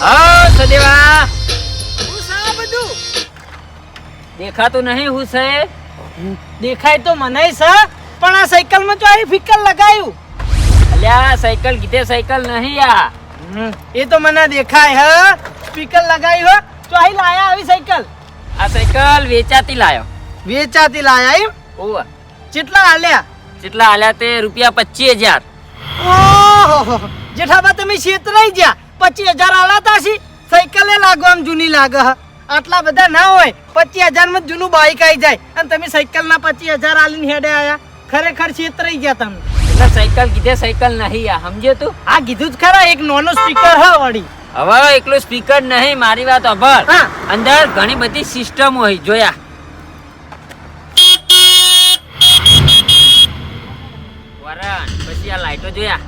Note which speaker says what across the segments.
Speaker 1: હા સદેવા.
Speaker 2: હું સા બધું.
Speaker 1: દેખાતું નહીં હું છે
Speaker 2: દેખાય તો મને છે પણ આ સાયકલમાં તો આ ફિકલ લગાયું.
Speaker 1: અલ્યા સાયકલ કીધે સાયકલ નહીં આ.
Speaker 2: એ તો મને દેખાય હ. સ્પીકર લગાયું હો. તો અહીં લાયા આવી સાયકલ.
Speaker 1: આ સાયકલ વેચાતી લાયો.
Speaker 2: વેચાતી લાયા એમ?
Speaker 1: ઓવા.
Speaker 2: કેટલા હાલ્યા
Speaker 1: કેટલા આલ્યા તે રૂપિયા પચીસ હજાર.
Speaker 2: ઓહો જેઠાબા તમે છેતરાઈ ગયા. પચીસ હજાર આલાતા છે. સાયકલે લાગો આમ જૂની લાગે. આટલા બધા ના હોય પચીસ હજારમાં જૂનું બાઈક આવી જાય. અને તમે સાયકલ ના પચીસ હજાર આલીને હેડે આયા. ખરેખર છેતરાઈ ગયા તમે.
Speaker 1: એટલે સાયકલ કીધે સાયકલ નહીં આ સમજે તું?
Speaker 2: આ કીધું જ ખરા એક નોનો સ્પીકર હા વળી.
Speaker 1: હવે એકલું સ્પીકર નહીં મારી વાત અભર. અંદર ઘણી બધી સિસ્ટમ હોય જોયા. વરણ પછી આ લાઈટો જોયા.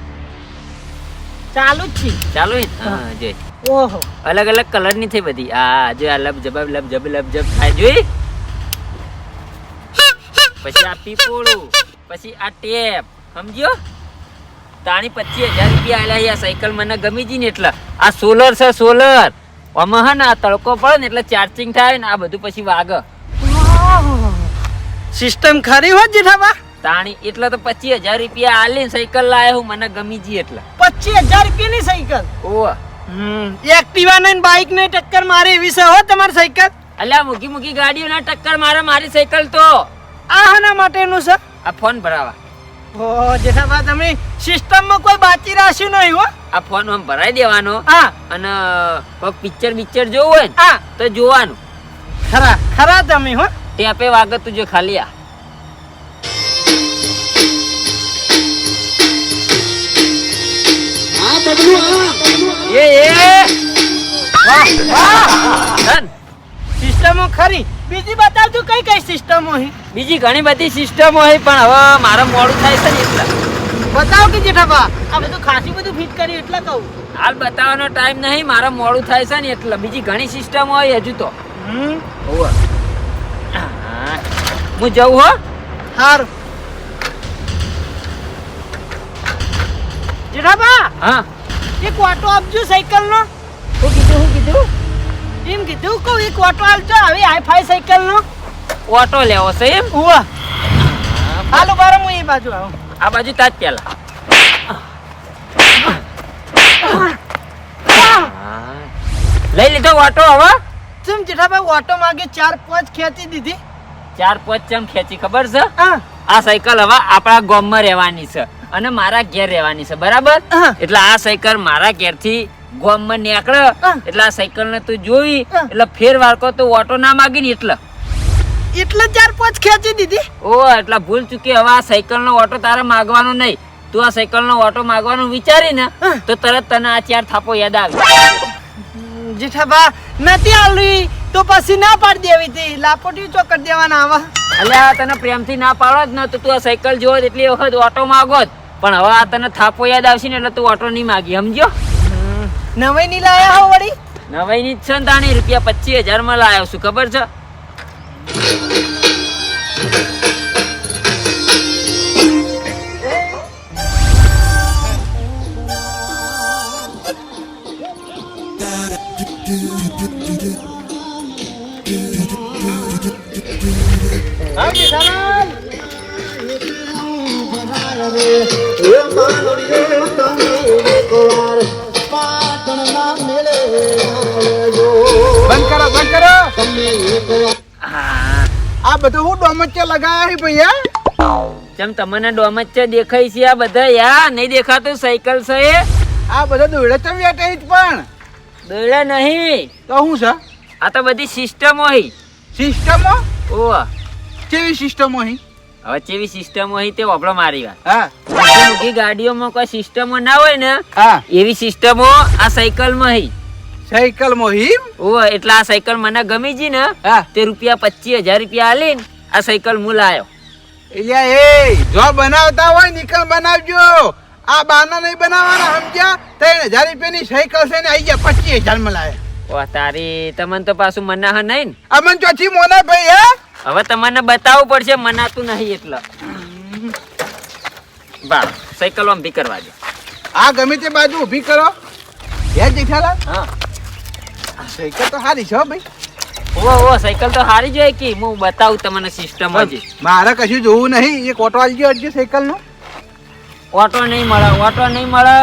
Speaker 2: ચાલુ જ છે.
Speaker 1: ચાલુ જ હા. જોઈ.
Speaker 2: ઓહો.
Speaker 1: અલગ અલગ કલરની થઈ બધી. આ જો આ લબ જબ લબ જબ લબ જબ. થાય જોઈ? પછી આ પીપોળું. પછી આ ટેપ. સમજ્યો? તાણી પચીસ હજાર રૂપિયા આલ્યા આ સાયકલ મને ગમી જી ને એટલે. આ સોલર છે સોલર આમાં હે ને આ તડકો પડે ને એટલે ચાર્જિંગ થાય ને આ બધું પછી વાગે.
Speaker 2: સિસ્ટમ ખરી હોત જેઠાબા?
Speaker 1: તાણી એટલે તો પચીસ હજાર રૂપિયા આલી સાયકલ લાયા હું મને ગમી જી એટલે.
Speaker 2: પચીસ હજાર રૂપિયાની સાયકલ?
Speaker 1: ઓહ.
Speaker 2: એક્ટિવા ને બાઇક ને ટક્કર મારે એવી છે હો તમારી સાયકલ?
Speaker 1: અલ્યા મૂકી મૂકી ગાડીઓના ટક્કર મારે મારી સાયકલ તો.
Speaker 2: આ હાના માટેનું છે?
Speaker 1: આ ફોન ભરાવા.
Speaker 2: ઓ જેઠાબા તમે સિસ્ટમમાં કોઈ બાકી રાખ્યું નહીં હો.
Speaker 1: આ ફોન આમ ભરાઈ દેવાનો.
Speaker 2: હા.
Speaker 1: અને કોઈ પિક્ચર પિક્ચર જોવું હોય
Speaker 2: હા.
Speaker 1: તો જોવાનું.
Speaker 2: ખરા ખરા તમે હો.
Speaker 1: ટેપે વાગે તું જો ખાલી આ. એ એ. વાહ વાહ.
Speaker 2: સિસ્ટમો ખરી. બીજી બતાવજો કઈ કઈ સિસ્ટમો હી?
Speaker 1: બીજી ઘણી બધી સિસ્ટમ હોય પણ હવે મારે મોડું થાય છે ને એટલે.
Speaker 2: બતાવો કે જેઠાબા આ બધું ખાસી બધું ફિટ કરી એટલે કહું.
Speaker 1: હાલ બતાવવાનો ટાઈમ નહીં મારે મોડું થાય છે ને એટલે. બીજી ઘણી સિસ્ટમ હોય હજુ તો.
Speaker 2: હમ.
Speaker 1: હા. હું જઉં હો.
Speaker 2: હારું. જેઠાબા
Speaker 1: હા.
Speaker 2: એક ઓટો આપજો સાયકલ નો
Speaker 1: શું કીધું શું કીધું?
Speaker 2: એમ કીધું કહું એક ઓટો આપજો આવી હાઈફાઈ સાયકલ નો
Speaker 1: ઓટો લેવો છે એમ?
Speaker 2: ઉવા. હાલો બાર હું એ બાજુ આવું.
Speaker 1: આ બાજુ તાજ પેલા. લઈ લીધો ઓટો હવે?
Speaker 2: તું જેઠાભાઈ ઓટો માંગે ચાર પાંચ ખેંચી દીધી.
Speaker 1: ચાર પાંચ ચમ ખેંચી ખબર છે?
Speaker 2: હા.
Speaker 1: આ સાયકલ હવે આપણા ગામમાં રહેવાની છે. અને મારા ઘેર રહેવાની છે બરાબર? એટલે આ સાયકલ મારા ઘેરથી ગામમાં નીકળે. એટલે આ સાયકલ ને તું જોઈ એટલે ફેર વાળકો તો ઓટો ના માગી ને એટલે.
Speaker 2: એટલે ચાર પાંચ ખેંચી દીધી?
Speaker 1: ઓ એટલે ભૂલ ચૂકી હવે આ સાયકલ નો ઓટો તારે માગવાનો નહીં. તું આ સાયકલ નો ઓટો માગવાનું વિચારી ને તો તરત તને આ ચાર થાપો યાદ આવે.
Speaker 2: જેઠાબા નથી આલવી તો પછી ના પાડી દેવી હતી લાપોટી ચોકડ દેવાના આવા?
Speaker 1: અલ્યા તને પ્રેમથી ના પાડો જ ન તો તું આ સાયકલ જોવો એટલી વખત ઓટો માગો જ. પણ હવે આ તને થાપો યાદ આવશે ને એટલે તું ઓટો નહીં માગી સમજો
Speaker 2: નવાઈ ની લાયા હો વળી?
Speaker 1: નવાઈ ની છે ને તાણી રૂપિયા પચીસ હજારમાં લાયો છું ખબર છે?
Speaker 2: હા
Speaker 3: આ બધું હું ડોમચે લગાયા છે ભૈયા
Speaker 1: જેમ તમને ડોમચ દેખાય છે આ બધા. યા નહીં દેખાતું સાયકલ છે એ.
Speaker 3: આ બધા દોડે તો વેટે જ પણ?
Speaker 1: દોડ્યા નહીં.
Speaker 3: તો શું છે?
Speaker 1: આ તો બધી સિસ્ટમ હોય.
Speaker 3: સિસ્ટમો
Speaker 1: ઓ
Speaker 3: કેવી સિસ્ટમ અહીં
Speaker 1: હવે જેવી સિસ્ટમ હોય તે વાપરો મારી વાત.
Speaker 3: હા.
Speaker 1: મોટી ગાડીઓમાં કોઈ સિસ્ટમો ના હોય ને
Speaker 3: હા.
Speaker 1: એવી સિસ્ટમો આ સાયકલમાં હોય
Speaker 3: સાયકલ મોહિમ
Speaker 1: ઓ એટલે આ સાયકલ મને ગમી જી ને
Speaker 3: હા.
Speaker 1: તે રૂપિયા પચીસ હજાર રૂપિયા આલીને આ સાયકલ હું લાયો.
Speaker 3: એટલે એ જો બનાવતા હોય નિકલ બનાવજો. આ બાના નહીં બનાવવાના સમજ્યા? ત્રણ હજાર રૂપિયાની સાયકલ છે ને આવી ગયા પચીસ હજારમાં લાયા.
Speaker 1: ઓ તારી તમને તો પાછું મનાહ નહીં ને.
Speaker 3: અમન ચોથી મોના ભાઈ હે?
Speaker 1: હવે તમને બતાવવું પડશે મનાતું નહીં એટલે. બા સાયકલ ભી કરવા દે.
Speaker 3: આ ગમે તે બાજુ ઊભી કરો. હે જેઠાલાલ?
Speaker 1: હા.
Speaker 3: સાયકલ તો સારી છે ભાઈ.
Speaker 1: ઓ ઓ સાયકલ તો હારી જોઈએ કે? હું બતાવું તમને સિસ્ટમ હજી.
Speaker 3: મારે કશું જોવું નહીં. એક ઓટો આવી ગયો અડજો સાયકલ નો.
Speaker 1: ઓટો નહીં મળે ઓટો નહીં મળે.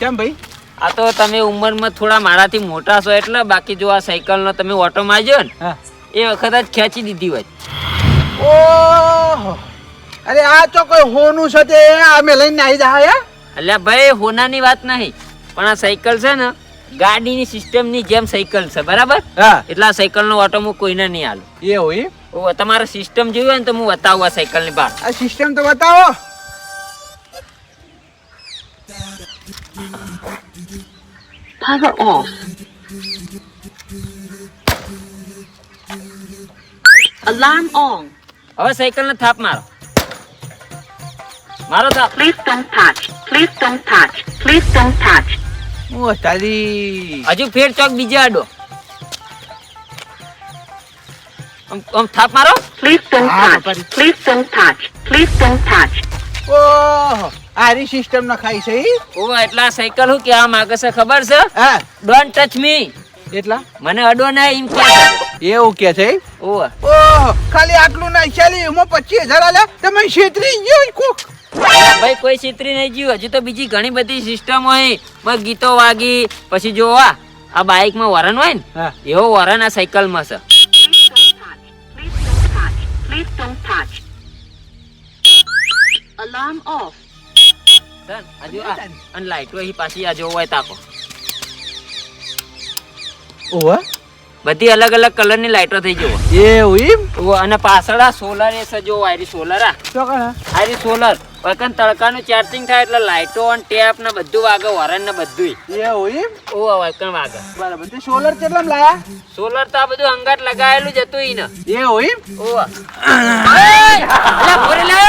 Speaker 3: કેમ ભાઈ?
Speaker 1: આ તો તમે ઉંમરમાં થોડા મારાથી મોટા છો એટલે બાકી જો આ સાયકલનો તમે ઓટો માર્યો ને એ વખત જ ખેંચી દીધી હોય.
Speaker 3: ઓહો. અરે આ તો કોઈ હોનું છે તે અમે લઈને આવી જાય
Speaker 1: એટલે ભાઈ હોનાની વાત નહીં. પણ આ સાયકલ છે ને ગાડીની સિસ્ટમની જેમ સાયકલ છે બરાબર?
Speaker 3: હા.
Speaker 1: એટલે આ સાયકલનો ઓટો હું કોઈને નહીં આલું.
Speaker 3: એ હોય
Speaker 1: ઓ તમારે સિસ્ટમ જોયું હોય ને તો હું બતાવું આ સાયકલની બહાર.
Speaker 3: આ સિસ્ટમ તો બતાવો.
Speaker 4: Power off. Alarm on.
Speaker 1: હવે સાયકલને થાપ મારો મારો થાપ
Speaker 4: Please don't touch. Please don't touch. Please don't touch.
Speaker 3: ઓ તારી
Speaker 1: હજુ ફેર ચોક બીજે આડો આમ થાપ મારો
Speaker 4: Please don't
Speaker 3: Ah,
Speaker 4: touch.
Speaker 3: buddy.
Speaker 4: Please don't touch. Please don't touch.
Speaker 3: ઓહો આરી સિસ્ટમ ના ખાઈ છે ઈ?
Speaker 1: ઓ એટલે સાયકલ હું કેવા માંગે છે ખબર છે
Speaker 3: હા
Speaker 1: ડોન્ટ ટચ મી
Speaker 3: એટલા
Speaker 1: મને અડો ના એમ કે છે.
Speaker 3: એવું કે છે?
Speaker 1: ઓ
Speaker 3: ઓહો ખાલી આટલું ના ચાલી એમાં પચીસ હજાર આલે તમે છેતરી ગયો કોક.
Speaker 1: ભાઈ કોઈ છેતરી નહીં ગયું હજુ તો બીજી ઘણી બધી સિસ્ટમ હોય. બસ ગીતો વાગી પછી જો આ આ બાઇકમાં વરણ હોય ને
Speaker 3: હા.
Speaker 1: એવો વરણ આ સાયકલમાં છે. હજુ આ અને લાઈટો અહીં પાછી આ જોવો હોય તાકો
Speaker 3: ઓહો
Speaker 1: બધી અલગ અલગ કલરની લાઈટો થઈ જવો
Speaker 3: એવું
Speaker 1: અને પાછળ આ સોલર એ સજો આયરી આરી સોલર આ. આરી સોલર. વકન તડકાનું ચાર્જિંગ થાય એટલે લાઈટો અને ટેપ ને બધું વાગે વરણ ને બધું
Speaker 3: એવું એમ?
Speaker 1: ઓ વકન વાગે.
Speaker 3: બરાબર. તે સોલર કેટલા લાયા?
Speaker 1: સોલર તો આ બધું અંગાટ લગાવેલું જ હતું ઈ ને
Speaker 3: એવું એમ?
Speaker 1: ઓ. અલા ભોરે લે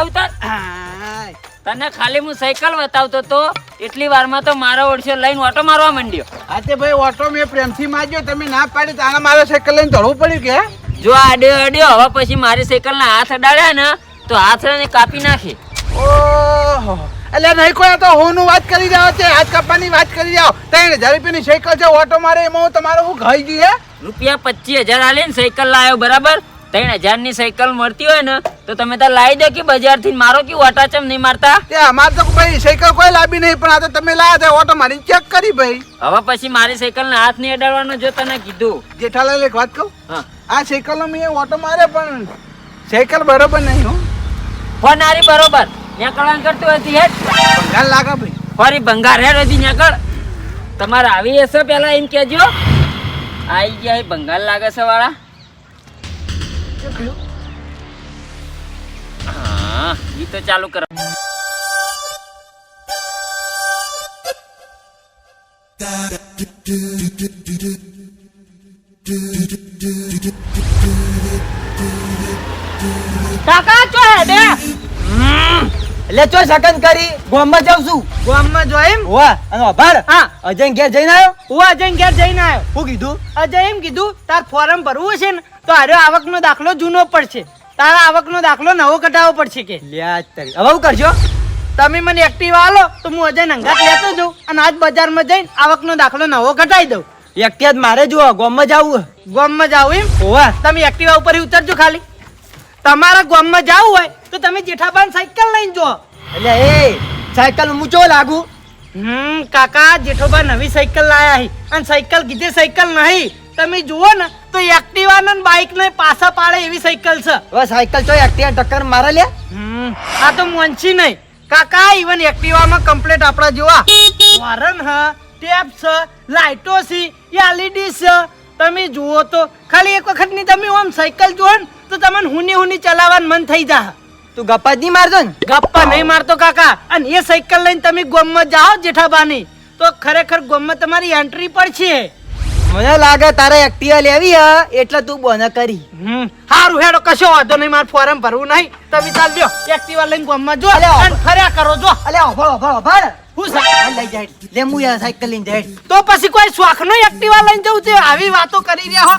Speaker 1: ઉતાર
Speaker 3: હાય.
Speaker 1: તને ખાલી હું સાયકલ બતાવતો તો એટલી વારમાં તો મારો ઓળશો લઈને ઓટો મારવા માંડ્યો.
Speaker 3: આ તે ભાઈ ઓટો મેં પ્રેમથી માર્યો તમે ના પાડી તો આના મારે સાયકલ લઈને દોડવું પડ્યું કે?
Speaker 1: જો આડ્યો અડ્યો હવે પછી મારી સાયકલ ના હાથ અડાડ્યા ને તો હાથ ને કાપી નાખી.
Speaker 3: ઓહો. એટલે નહીં કોઈ આ તો હોનું વાત કરી રહ્યો છે હાથ કાપવાની વાત કરી રહ્યો ત્રણ હજાર રૂપિયાની સાયકલ છે ઓટો મારે એમાં હું તમારું હું ઘઈ ગઈ હે?
Speaker 1: રૂપિયા પચીસ હજાર આલે ને સાયકલ લાવ્યો બરાબર? ત્રણ હજારની સાયકલ મળતી હોય ને તો તમે તો લાવી દો કે બજારથી મારો કે વાટાચમ નહીં મારતા?
Speaker 3: તે અમાર તો ભાઈ સાયકલ કોઈ લાવી નહીં પણ આ તો તમે લાયા હતા ઓટો મારી ચેક કરી ભાઈ.
Speaker 1: હવે પછી મારી સાયકલ ને હાથ નહીં અડાડવાનો જો તને કીધું.
Speaker 3: જેઠાલાલ એક વાત કહું? આ સાયકલનો મેં ઓટો મારે પણ સાયકલ બરોબર નહીં હો.
Speaker 1: ફોન આરી બરોબર. ત્યાં કળાણ કરતું હતી હેડ.
Speaker 3: ભંગાર લાગે ભાઈ.
Speaker 1: ફરી ભંગાર હેડ હતી ત્યાં કળ તમારે આવી હશે પેલા એમ કેજો આઈ ગયા ભંગાર લાગે છે વાળા. હા ગીતો ચાલુ કર.
Speaker 2: કાકા ચો હેડે
Speaker 5: એટલે ચો સકન કરી ગોમમાં જાઉં છું.
Speaker 2: ગામમાં જો એમ?
Speaker 5: હોવા અને અભાર
Speaker 2: હા.
Speaker 5: અજય ઘેર જઈને આવ્યો?
Speaker 2: હું અજય ઘેર જઈને આવ્યો.
Speaker 5: હું કીધું?
Speaker 2: અજય એમ કીધું તાર ફોરમ ભરવું છે ને? તો હારે આવકનો દાખલો જૂનો પડશે. તારા આવકનો દાખલો નવો કઢાવવો પડશે કે.
Speaker 5: લ્યા તારી. હવે શું કરશો
Speaker 2: તમે મને એક્ટિવા આલો તો હું અજય નંગાત લેતો જઉં અને આજ બજારમાં જઈને આવકનો દાખલો નવો કઢાવી દઉં.
Speaker 5: એક્ટિવા જ મારે જુઓ ગોમમાં જવું
Speaker 2: ગોમમાં જાવ એમ?
Speaker 5: હોવા.
Speaker 2: તમે એક્ટિવા ઉપર ઉતરજો ખાલી. તમારા ગામમાં જવું હોય તો તમે જેઠાબાન સાયકલ લઈને જો
Speaker 5: એટલે એ સાયકલ હું જો લાગુ?
Speaker 2: હમ કાકા જેઠોબા નવી સાયકલ લાયા હી. અને સાયકલ કીધે સાયકલ નહીં. તમે જુઓ ને તો એક્ટિવા ને બાઇક ને પાછા પાડે એવી સાયકલ છે.
Speaker 5: હવે સાયકલ ચો એક્ટિવા ટક્કર મારે લે.
Speaker 2: આ તો મોંચી નહીં. કાકા ઇવન એક્ટિવામાં કમ્પ્લીટ આપણા જોવા. વારન હ ટેપ છે લાઇટો છે એલઈડી છે તમે જુઓ તો ખાલી એક વખતની તમે આમ સાયકલ જુઓ ને તો તમને હુની હુની ચલાવવાનું મન થઈ જાય
Speaker 5: તું ગપ્પા જ નહીં મારજો ને?
Speaker 2: ગપ્પા નહીં મારતો કાકા. અને એ સાયકલ લઈને તમે ગોમમાં જાઓ જેઠાબાની. તો ખરેખર ગોમમાં તમારી એન્ટ્રી પડશે
Speaker 5: મને લાગે તારે એક્ટિવા લેવી હે એટલે તું બોને કરી.
Speaker 2: હમ હારું હેડો કશો વાંધો નહીં મારે ફોરમ ભરવું નહીં. તમે ચાલજો એક્ટિવા લઈને ગામમાં જો અને ફર્યા કરો જો.
Speaker 5: અલે ઓભળ ઓભળ ઓભળ
Speaker 2: હું
Speaker 5: સાયકલ લઈ જાય લે હું યાર સાયકલ લઈને જાય
Speaker 2: તો પછી કોઈ શોખનો એક્ટિવા લઈને જવું છે આવી વાતો કરી રહ્યા હો.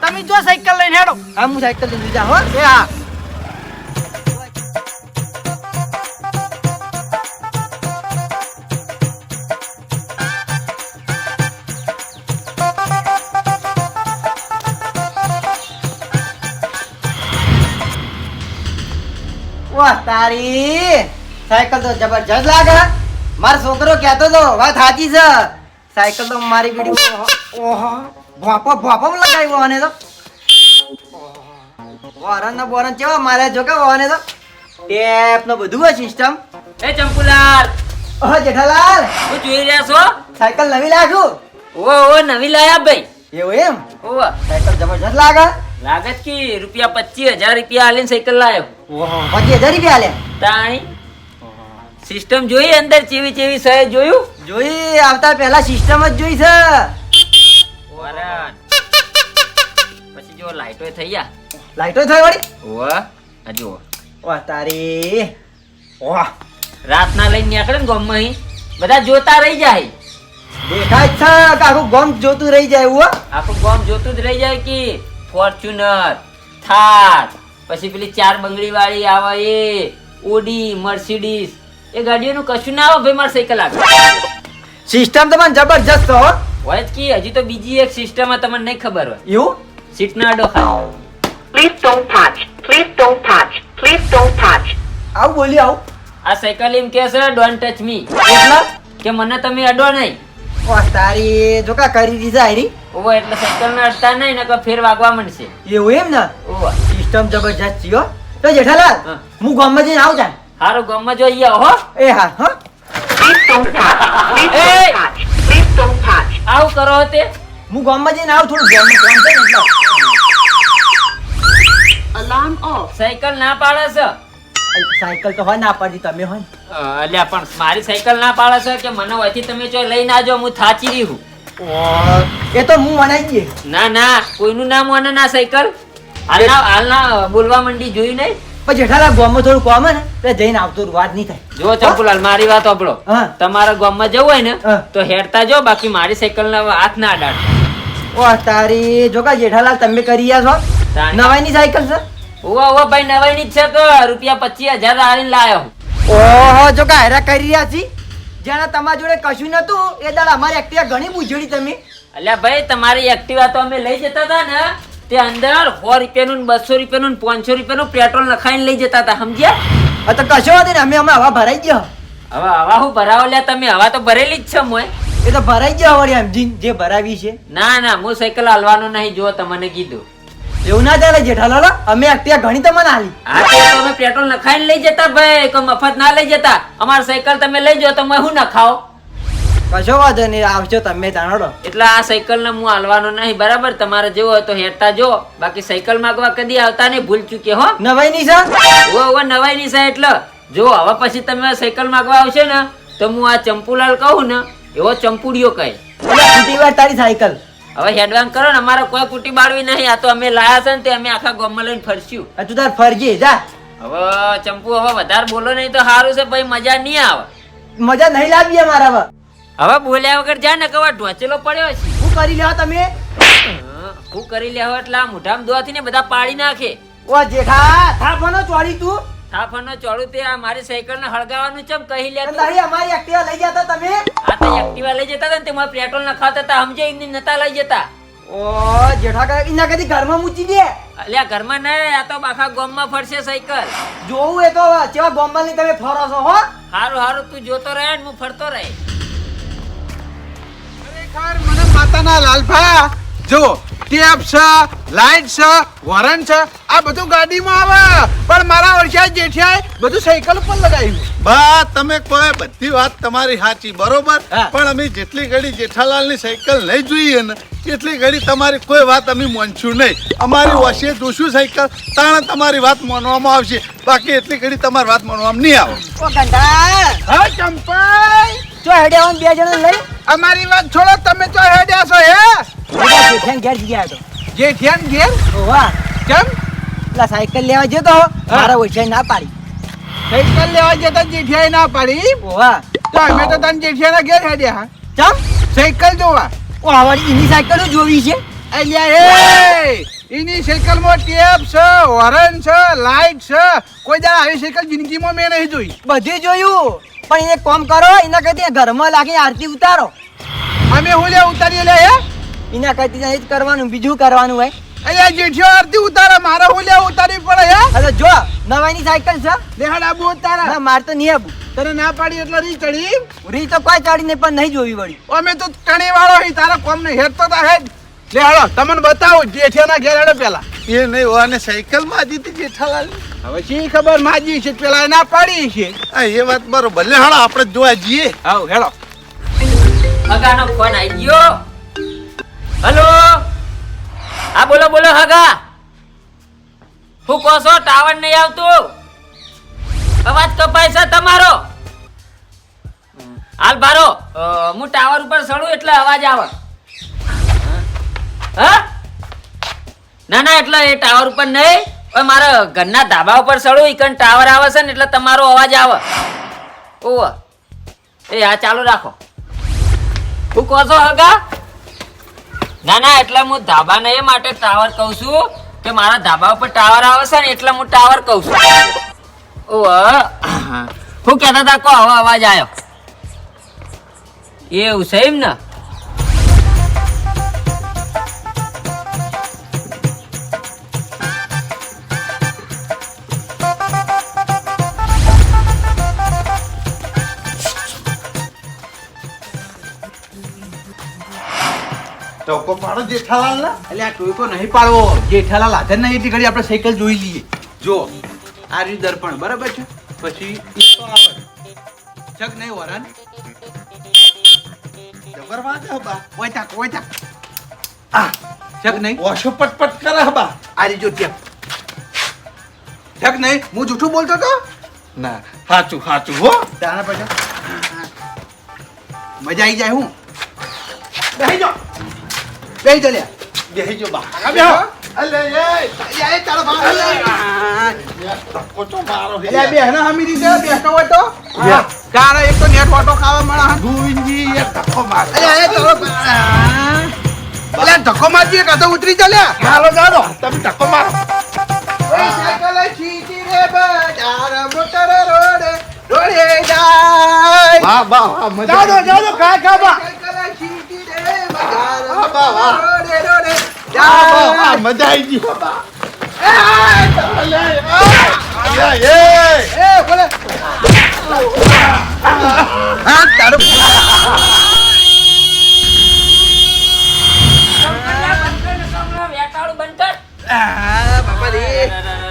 Speaker 2: તમે જો સાયકલ લઈને હેડો.
Speaker 5: હા હું સાયકલ લઈને જા હો.
Speaker 2: એ હા.
Speaker 5: તારી સાયકલ તો જબરજસ્ત લાગે. મારો છોકરો કહેતો તો વાત સાચી છે. સાયકલ તો મારી બીડી ઓહો ભોપો ભોપો લગાવ્યો અને તો. વોરન ને બોરન કેવા મારે જો કે તો? ટેપ નો બધું હોય સિસ્ટમ
Speaker 1: એ ચંપુલાલ.
Speaker 5: ઓહો જેઠાલાલ.
Speaker 1: શું જોઈ રહ્યા છો?
Speaker 5: સાયકલ નવી લાગ્યું?
Speaker 1: ઓ ઓ નવી લાયા ભાઈ.
Speaker 5: એવું એમ?
Speaker 1: ઓ
Speaker 5: સાયકલ જબરજસ્ત લાગે.
Speaker 1: લાગત કે? રૂપિયા પચીસ હજાર રૂપિયા આલીને સાયકલ લાયો.
Speaker 5: ઓહો. પચીસ હજાર રૂપિયા લે
Speaker 1: તાણી. સિસ્ટમ જોઈ અંદર ચેવી ચેવી સહે જોયું?
Speaker 5: જોઈ આવતા પહેલા સિસ્ટમ જ જોઈ છે.
Speaker 1: વરાન. પછી જો લાઈટો થઈ ગયા.
Speaker 5: લાઈટો થઈ વળી?
Speaker 1: વાહ આ જુઓ.
Speaker 5: વાહ તારી. વાહ
Speaker 1: રાતના લઈને નીકળે ને ગામમાં અહીં. બધા જોતા રહી જાય.
Speaker 5: દેખાય જ છે આખું ગમ જોતું રહી જાય
Speaker 1: આખું ગોમ જોતું જ રહી જાય કે ફોર્ચ્યુનર થાર પછી પેલી ચાર બંગડી વાળી આવે એ ઓડી મર્સિડીઝ. એ ગાડીઓનું કશું ના આવે ભાઈ મારે સાયકલ આવે
Speaker 5: સિસ્ટમ તો મને જબરજસ્ત હો.
Speaker 1: હોય જ કે હજી તો બીજી એક સિસ્ટમ તમને નહીં ખબર હોય.
Speaker 5: એવું?
Speaker 1: સીટના અડો ખાલી.
Speaker 4: Please don't touch please don't touch please don't touch
Speaker 5: આવું બોલી આવ.
Speaker 1: આ સાયકલ એમ કે છે ડોન્ટ ટચ મી
Speaker 5: એટલે?
Speaker 1: કે મને તમે અડો નહીં.
Speaker 5: તારી જો કરી દીધા હારી
Speaker 1: ઓવા એટલે સાયકલ ને અડતા નહીં ને ફેર વાગવા માંડશે.
Speaker 5: એવું એમ ને?
Speaker 1: ઓવા
Speaker 5: સિસ્ટમ જબરજસ્ત છે તો જેઠાલાલ
Speaker 1: હા.
Speaker 5: ગામમાં જઈને આવું હારો
Speaker 1: હારું ગામમાં જોઈએ હો.
Speaker 5: એ હા હા.
Speaker 1: આવું કરો તે.
Speaker 5: હું ગામમાં જઈને આવું થોડું ગામનું કામ છે ને એટલે.
Speaker 4: અલાર્મ ઓફ
Speaker 1: સાયકલ ના પાડે છે.
Speaker 5: સાયકલ તો હોય ના પાડી તમે હોય.
Speaker 1: અલ્યા પણ મારી સાયકલ ના પાડે છે કે મને હોયથી તમે જો લઈ ના જો હું થાચી રહી હું
Speaker 5: એ તો હું મનાઈ ગઈ.
Speaker 1: ના ના કોઈનું નામ મને ના સાયકલ. હાલના હાલના બોલવા મંડી જોઈ નહીં.
Speaker 5: પણ જેઠાલાલ ગામમાં થોડું કોમ ને એટલે જઈને આવતો વાત નહીં થાય.
Speaker 1: જો ચંપુલાલ મારી વાત સાંભળો. તમારા ગામમાં જવું હોય ને તો હેરતા જો બાકી મારી સાયકલ ના હાથ ના અડાડ.
Speaker 5: ઓ તારી જો કા જેઠાલાલ તમે કરી રહ્યા છો. નવાઈની સાયકલ છે?
Speaker 1: ઓવા ઓવા ભાઈ નવાઈ ની છે તો રૂપિયા પચીસ હજાર આવીને લાયો.
Speaker 5: ઓહો જો કે હેરા કરી રહ્યા છી. જેને તમારા જોડે કશું નતું એ દાડા અમારી એક્ટિવા ઘણી બુજડી તમે.
Speaker 1: અલ્યા ભાઈ તમારી એક્ટિવા તો અમે લઈ જતા હતા ને તે અંદર સો રૂપિયાનું ને બસો રૂપિયાનું ને પાંચસો રૂપિયાનું પેટ્રોલ નખાઈને લઈ જતા હતા સમજ્યા?
Speaker 5: તો કશો વાંધો ને અમે અમે હવા ભરાઈ ગયો.
Speaker 1: હવે હવા હું ભરાવો લ્યા તમે હવા તો ભરેલી જ છે મોય.
Speaker 5: એ તો ભરાઈ ગયો વળી એમ જે ભરાવી છે.
Speaker 1: ના ના હું સાયકલ હાલવાનું નહીં જો તમને કીધું.
Speaker 5: એવું ના ચાલે જેઠાલાલ હો. અમે એક્ટિવા ઘણી તમને હાલી.
Speaker 1: હા તે તો અમે પેટ્રોલ નખાઈને લઈ જતા ભાઈ કોઈ મફત ના લઈ જતા. અમાર સાયકલ તમે લઈ જાઓ તો મેં હું નખાવ?
Speaker 5: કશો વાંધો નહીં આવજો તમે જાણો
Speaker 1: એટલે આ સાયકલ ને હું હાલવાનો નહીં બરાબર? તમારે જેવો હોય તો હેઠતા જો. બાકી સાયકલ માંગવા કદી આવતા નહીં ભૂલ ચૂકે હો.
Speaker 5: નવાઈ નહીં છે?
Speaker 1: ઓ નવાઈ નહીં સર એટલે. જો હવે પછી તમે સાયકલ માંગવા આવશે ને તો હું આ ચંપુલાલ કહું ને એવો ચંપુડિયો કહે.
Speaker 5: તારી સાયકલ.
Speaker 1: હવે હેડવાંગ કરો ને અમારે કોઈ કુટી બાળવી નહીં. આ તો અમે લાયા છે ને તે અમે આખા ગામમાં લઈને ફરશું
Speaker 5: આ તું તાર ફરજી જા.
Speaker 1: હવે ચંપુ હવે વધારે બોલો નહીં તો સારું છે ભાઈ મજા નહીં આવે.
Speaker 5: મજા નહીં લાવી અમારા હવે.
Speaker 1: હવે બોલ્યા વગર જા ને કવા ઢોચેલો પડ્યો છે.
Speaker 5: શું કરી લેવા તમે?
Speaker 1: શું કરી લેવા એટલે આ મોઢામાં દોથી ને બધા પાડી નાખે.
Speaker 5: ઓ જેઠા થાપવાનો ચોડી તું.
Speaker 1: થાફાનો ચોળું તે આ મારી સાયકલ ને હળગાવાનું ચમ કહી લે
Speaker 5: અને અમારી એક્ટિવા લઈ જતા તમે?
Speaker 1: આ તો એક્ટિવા લઈ જતા ને તેમાં પેટ્રોલ નખાતા હતા સમજે? એમની નતા લઈ જતા.
Speaker 5: ઓ જેઠા કરે ઇના કદી ઘરમાં મૂકી દે.
Speaker 1: અલ્યા ઘરમાં નહીં આ તો આખા ગામમાં ફરશે સાયકલ.
Speaker 5: જોવું એ તો કેવા બોમ્બલની તમે ફરો છો હો.
Speaker 1: હારું હારું તું જોતો રહે ને હું ફરતો રહે.
Speaker 3: ખરેખર મને માતાના લાલભા જો ટેપ છે લાઈટ છે વરણ છે આ બધું ગાડીમાં આવે. પણ મારા વર્ષા જેઠિયાએ બધું સાયકલ ઉપર લગાવ્યું.
Speaker 6: બા તમે કોઈ બધી વાત તમારી સાચી બરોબર? પણ અમે જેટલી ઘડી જેઠાલાલની સાયકલ નહીં જોઈએ ને એટલી ઘડી તમારી કોઈ વાત અમે માનશું નહીં. અમારી વસીએ જોશું સાયકલ તાણે તમારી વાત માનવામાં આવશે. બાકી એટલી ઘડી તમારી વાત માનવામાં નહીં આવે.
Speaker 5: ઓ ગંડા
Speaker 3: હા ચંપાઈ!
Speaker 5: જો હેડ્યા બે જણા લઈ.
Speaker 3: અમારી વાત છોડો તમે તો હેડ્યા છો હે?
Speaker 5: જેઠાણ ઘેર ગયા તો
Speaker 3: જેઠિયાન ઘેર.
Speaker 5: ઓવા
Speaker 3: કેમ?
Speaker 5: પેલા સાયકલ લેવા જતો મારા ઓછા ના પાડી.
Speaker 3: સાયકલ લેવા જતો જેઠિયાએ ના પાડી?
Speaker 5: ઓવા
Speaker 3: તો અમે તો તને જેઠિયાના ઘેર હેડ્યા
Speaker 5: ચમ?
Speaker 3: સાયકલ જોવા.
Speaker 5: ઓ આવડી એની સાયકલ જોવી છે.
Speaker 3: અલ્યા એ! એની સાયકલમાં ટેપ છે હોરન છે લાઇટ છે. કોઈ દાડા આવી સાયકલ જિંદગીમાં મેં નહીં જોઈ.
Speaker 5: બધી જોયું. પણ એ કોમ કરો એના કરતી ઘરમાં લાગી આરતી ઉતારો.
Speaker 3: અમે હું લે ઉતારી લે હે?
Speaker 5: એના કરતી એ જ કરવાનું બીજું કરવાનું હોય.
Speaker 3: અહીંયા જેઠિયો આરતી ઉતારે મારે હું લે ઉતારવી પડે હે?
Speaker 5: અરે જો નવાની સાયકલ છે.
Speaker 3: દેહાડ આબુ ઉતારા.
Speaker 5: ના માર તો નહીં આબુ.
Speaker 3: તને ના પાડી એટલે રી ચડી?
Speaker 5: રીત તો કોઈ ચડીને પણ નહીં જોવી વળી.
Speaker 3: અમે તો કણી વાળો હી તારા કોમ ને હેરતો તા હે? લે હાલો તમને બતાવો જેઠિયાના ઘેર હેડો પેલા.
Speaker 6: એ નહીં ઓને અને સાયકલમાં હતી જેઠાલાલ
Speaker 3: હવે શી ખબર માજી છે પેલા ના પાડી છે.
Speaker 6: એ વાત બરોબર. લે હાલો આપણે જોવા જઈએ.
Speaker 3: આવ હેડો.
Speaker 1: અગાનો ફોન આવી ગયો. હલો? હા, બોલો બોલો, હગા. હું કહો છો, ટાવર નહીં આવતું. અવાજ કપાય છે તમારો. હાલ ભારો. હું ટાવર ઉપર ચડું એટલે અવાજ આવે. હા? ના ના, એટલે એ ટાવર ઉપર નહીં. પણ મારા ઘરના ધાબા ઉપર ચડું ઈકન ટાવર આવે છે ને એટલે તમારો અવાજ આવે. ઓવ એ હા ચાલુ રાખો. હું કહો છો, હગા ના ના, એટલે હું ધાબા ને એ માટે ટાવર કહું છું કે મારા ધાબા ઉપર ટાવર આવે છે ને એટલે હું ટાવર કહું છું. હું કહેતા હતા કો હવે અવાજ આવ્યો એવું છે એમ ને?
Speaker 6: ટોકો પાડો જેઠાલાલ ના
Speaker 3: એટલે આ ટોકો નહીં પાડવો. જેઠાલાલ હાથે નહીં એટલી ઘડી આપણે સાયકલ જોઈ લઈએ. જો આ રહ્યું દર્પણ બરાબર છે? પછી ચક નહીં વરાન.
Speaker 6: જબર વાગે હે
Speaker 3: ઓય તાક ઓય તાક આ ચક નહીં.
Speaker 6: ઓછો પટપટ કરે હે બા.
Speaker 3: આ રીજો ટેપ ચક નહીં. હું જૂઠું બોલતો તો
Speaker 6: ના સાચું સાચું હો.
Speaker 3: તારા પછી મજા આવી જાય હું. બેહી જાઓ. બેહી જાઓ લ્યા
Speaker 6: બેહી જો બા. અલે એ
Speaker 3: અલ્યા, એ ચાલો બહાર અલ્યા.
Speaker 6: ટોકો તો મારો હે
Speaker 3: અલ્યા, બે હને હમી હોય તો
Speaker 6: યા.
Speaker 3: તારે એક તો નેટ વાટો ખાવા મળે હા.
Speaker 6: ગોવિંદજી એક ધક્કો માર
Speaker 3: અલ્યા, એ બહાર. અલ્યા, ધક્કો મારજે કાં તો ઉતરી જા લ્યા.
Speaker 6: હાલો જાડો તમે ધક્કો મારો
Speaker 3: સાયકલ છીટી રે બજાર, મોટર રોડે, રોડે જાય.
Speaker 6: વાહ વાહ મજા આવી.
Speaker 3: જાઓ, ખા, ખા, બા.
Speaker 6: વાહ, વાહ, વાહ. મજા આવી ગઈ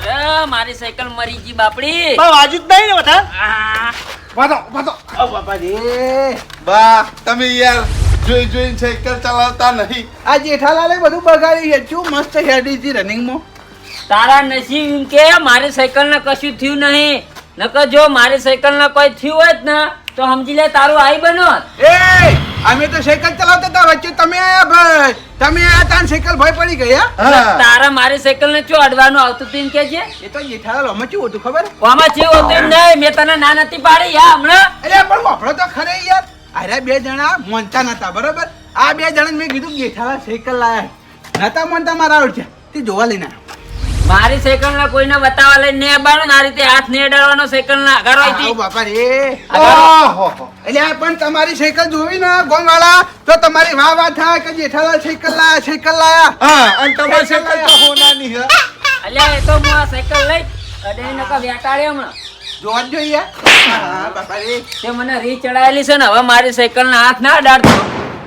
Speaker 6: બા
Speaker 1: મારી સાયકલ મરી ગઈ બાપડી
Speaker 2: વાજુ જ નહીં ને બધા.
Speaker 1: આ,
Speaker 3: બાપા
Speaker 6: બા તમે યાર જોઈ જોઈને સાયકલ ચલાવતા નહીં.
Speaker 3: આ જેઠાલાલે બધું બગાડી છે. શું મસ્ત હેડી હતી રનિંગમાં.
Speaker 1: તારા નસીબ કે મારી સાયકલ ને કશું થયું નહીં. નકર જો મારી સાયકલ ને કોઈ થયું હોત ને તો સમજી લે તારું આઈ બનો
Speaker 3: એ અમે તો સાયકલ ચલાવતા હતા. વચ્ચે તમે આયા ભાઈ. તમે આયા તાન સાયકલ ભય પડી ગઈ હા?
Speaker 6: હા.
Speaker 1: તારા મારી સાયકલ ને ચો અડવાનું આવતું તું કે છે?
Speaker 3: એ તો જેઠાલાલ અમે શું હતું ખબર?
Speaker 1: આમાં શું હતું નહીં. મેં તને ના નથી પાડી યા હમણાં?
Speaker 3: અરે પણ વાપરો તો ખરે યાર. અરે બે જણા મોનતા નતા બરોબર? આ બે જણા મેં કીધું કે સાયકલ લાયા નતા મોનતા મારા આવડશે તે જોવા લઈને
Speaker 1: મારી સાયકલ ને કોઈને બતાવવા લઈને ને આ રીતે હાથ નહીં અડાડવાનો સાયકલ ના આગળ હોય તી.
Speaker 3: બાપા રે.
Speaker 6: ઓહો.
Speaker 3: એટલે આ પણ તમારી સાયકલ જોવી ને ગોમવાળા તો તમારી વાહ વાહ થાય કે જેઠાલા સાયકલ લાયા સાયકલ લાયા?
Speaker 6: હા અને તમારી સાયકલ તો હોનાની હે.
Speaker 1: એટલે એ તો હું આ સાયકલ લઈ અડે નકા વેટાડ્યો હમણાં.
Speaker 3: જોવા જ જોઈએ. હા
Speaker 1: તે મને રી ચડાયેલી છે ને હવે મારી સાયકલ ના હાથ ના ડાળતો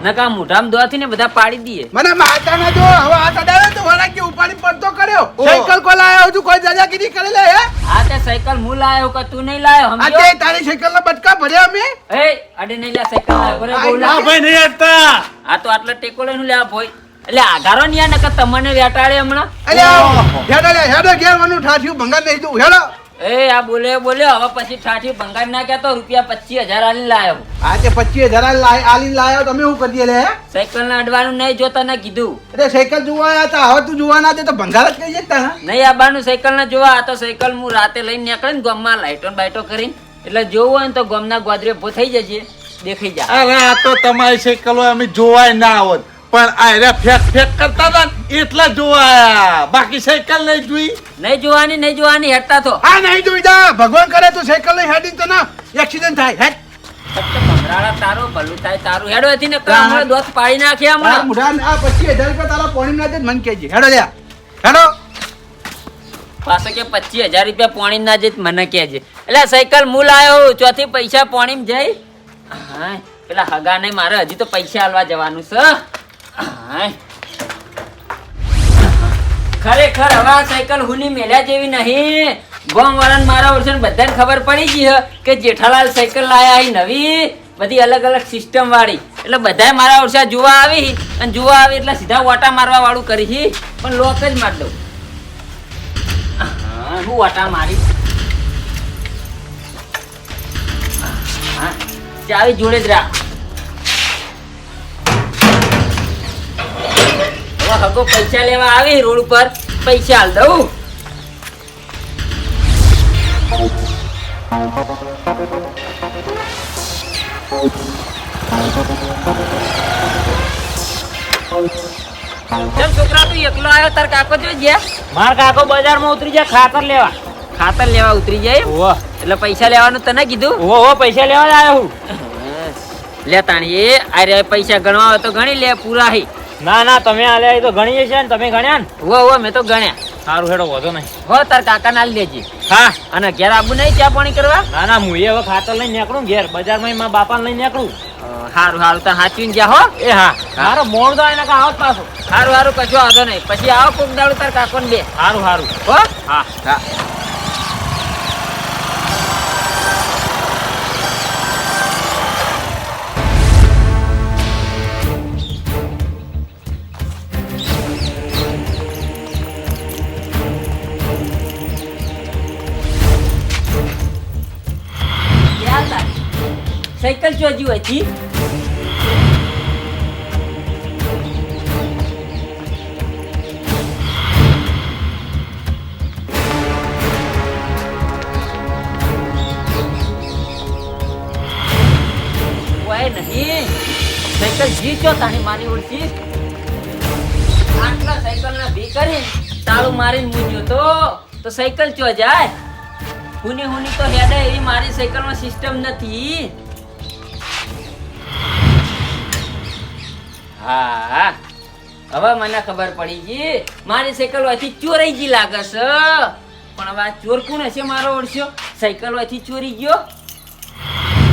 Speaker 1: નકા મોઢામાં દોથી ને બધા પાડી દઈએ.
Speaker 3: મને માતા ના જો હવે હાથ સદાવે તો વરા કે ઉપાડી પડતો કર્યો. સાયકલ કો લાયો છું કોઈ દાદાગીરી કરી લે હે?
Speaker 1: આ તે સાયકલ હું લાયો કે તું નહીં લાયો
Speaker 3: આ તે તારી સાયકલ ના બટકા ભર્યા અમે.
Speaker 1: એ અડે નહીં લે સાયકલ લાયો ભરે
Speaker 3: આ
Speaker 6: ભાઈ નહીં હતા
Speaker 1: આ તો આટલો ટેકો લઈને લે આ ભોય એટલે આધારો નિયા નકા નકર તમને વેટાડે હમણાં?
Speaker 3: એટલે. હેડો હેડો ઘેર વાનું ઠાઠ્યું ભંગાર નહીં દઉં. હેડો.
Speaker 1: એ આ બોલે બોલે હવે પછી ઠાઠી ભંગાર ના કેતો રૂપિયા પચીસ હજાર આલી લાયો.
Speaker 3: આ તે પચીસ હજાર લાય આલી લાયો તમે શું કરી લે?
Speaker 1: સાયકલ ના અડવાનું નહીં જોતા તને કીધું.
Speaker 3: એટલે સાયકલ જોવા આયા તા હવે તું જોવા ના દે તો ભંગાર જ કહી જતા નહીં
Speaker 1: નહીં બાનું સાયકલ ના જોવા આ તો સાયકલ હું રાતે લઈને નીકળે ને ગામમાં લાઈટો બાઈટો કરીને. એટલે જોવું હોય ને તો ગામના ગોદરે ભો થઈ જજે દેખાઈ જાય
Speaker 6: અરે આ તો તમારી સાયકલો અમે જોવાય ના આવત. પણ આ એને ફેક ફેક કરતા હતા ને એટલા જોવા આયા બાકી સાયકલ નહીં જોઈ?
Speaker 1: નહીં જોવાની નહીં જોવાની હેડતા તો.
Speaker 3: હા નહીં જોઈ જા. ભગવાન કરે તો સાયકલ નહીં હેડી તો ના. એક્સિડન્ટ થાય હેડ.
Speaker 1: ભમરાળા તારો ભલું થાય તારું. હેડો હતી ને
Speaker 3: હા.
Speaker 1: દોત પાડી નાખ્યા હમણાં.
Speaker 3: મુઢા આ પચીસ હજાર રૂપિયા તારા પોણી ના દે તો મને હેડો લે હેડો.
Speaker 1: પાછો કે પચીસ રૂપિયા પોણી ના જઈ મને કહેજે. એટલે સાયકલ હું આવ્યો ચોથી પૈસા પોણી જઈ હા પેલા હગા નહીં મારે હજી તો પૈસા આલવા જવાનું છે. ખરેખર હવે આ સાયકલ હુની મેલ્યા જેવી નહીં. ગોમ વાળાને મારા વર્ષે બધાને ખબર પડી ગઈ કે જેઠાલાલ સાયકલ લાયા અહીં નવી. બધી અલગ અલગ સિસ્ટમ વાળી. એટલે બધાય મારા વર્ષે જોવા આવી અને જોવા આવી એટલે સીધા વાટા મારવા વાળું કરી હી. પણ લોક જ માર દઉં. હું ઓટા મારી ચાવી જોડે જ રાખ. હગો પૈસા લેવા આવી રોડ ઉપર પૈસા હાલ દઉં. ચલ છોકરા તું એકલો આવ્યો તાર કાકો જો ગયા?
Speaker 2: માર કાકો બજારમાં ઉતરી જાય ખાતર લેવા.
Speaker 1: ખાતર લેવા ઉતરી જાય
Speaker 2: ઓહો.
Speaker 1: એટલે પૈસા લેવાનું તને કીધું?
Speaker 2: ઓહો પૈસા લેવા જ આવ્યો હું.
Speaker 1: લે તાણી એ અરે પૈસા ગણવા તો ગણી લે પૂરા હી.
Speaker 2: ના ના તમે આલ્યા એ તો ગણીએ છે ને તમે ગણ્યા ને?
Speaker 1: ઓ હો મેં તો ગણ્યા.
Speaker 2: સારું હેડો વધો નહીં.
Speaker 1: હો તાર કાકા ના લેજે
Speaker 2: હા.
Speaker 1: અને ઘેર આબુ નહીં ચા પાણી કરવા?
Speaker 2: ના ના હું હવે ખાતર લઈને નીકળું ઘેર. બજારમાં માં બાપાને લઈને નીકળું.
Speaker 1: હારું હારું તાર હાચવીને ગયા હો?
Speaker 2: એ હા. મારો મોડ તો એના આવત પાછો.
Speaker 1: હારું હારું કશું વાંધો નહીં. પછી આવો કોક દાડો તાર કાકો ને બે.
Speaker 2: સારું સારું
Speaker 1: હો?
Speaker 2: હા.
Speaker 3: હા.
Speaker 1: ચોજી હોય ઓય નહીં. સાયકલ જી ચો તાણી મારી ઓળખી આટલા સાયકલ ના ભી કરી તાળું મારીને મૂજ્યો તો. તો સાયકલ ચો જાય? હુની હુની તો હેડે એવી મારી સાયકલમાં સિસ્ટમ નથી. હા. હવે મને ખબર પડી ગઈ, મારી સાયકલ વાથી ચોરાઈ ગઈ લાગે છે. પણ હવે ચોર કોણ હશે મારો ઓળખ્યો સાયકલ વાથી ચોરી ગયો?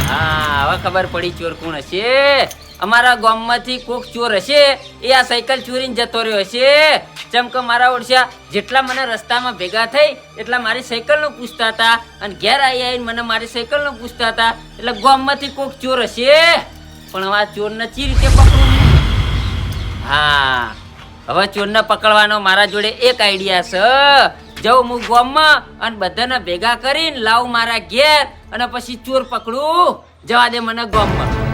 Speaker 1: હા, હવે ખબર પડી ચોર કોણ હશે અમારા ગામમાંથી કોક ચોર હશે, એ આ સાયકલ ચોરીને જતો રહ્યો હશે. જેમ કે મારા ઓળખ્યા જેટલા મને રસ્તામાં ભેગા થઈ, એટલા મારી સાયકલનું પૂછતા હતા. અને ઘેર આવી આવીને મને મારી સાયકલનું પૂછતા હતા. એટલે ગામમાંથી કોક ચોર હશે. પણ હવે આ ચોરને ચી રીતે પકડું? હા. હવે ચોરને પકડવાનો મારા જોડે એક આઈડિયા છે. જાઉં હું ગામમાં અને બધાને ભેગા કરીને લાવ મારા ઘેર અને પછી ચોર પકડું. જવા દે મને ગામમાં.